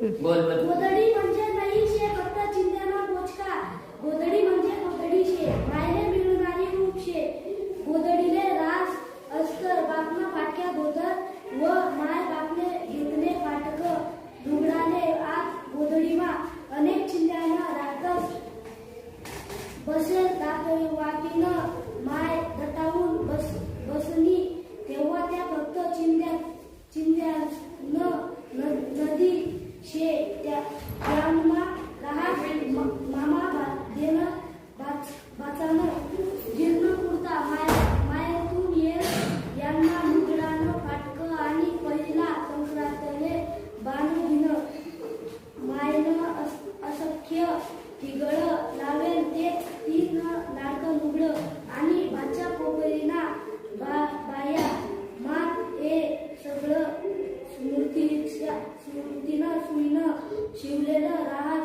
બોલ બોલ. ગોદડી મંજે નહીં છે, ફક્ત ચિંતાના પોચકા ગોદડી મંજે ગોદડી છે. માયને મિલનારી રૂપ છે. ગોદડીને રાસ, અસ્તર, બાપના પાક્યા ગોદર વ માય બાપને ગીતને પાટક ડુંગળાને આ ગોદડીમાં અનેક ચિંતાના રાતસ બસે દાખવ્યું शे त्या त्यांना राहा म- मामा बा- देन बाच बाचानं जीर्ण कुर्ता माय मायेतून ये यांना मुगडानं फाटकं आणि पहिला संक्रांतले बाणू मायनं अस- असख्य ठिगळ लावेल ते तीन नाटक लुगड आणि भाच्या पोपरीना बा बाया. मात हे सगळं स्मृतीच्या स्मृतीनं तुईनं शिवलेलं राहा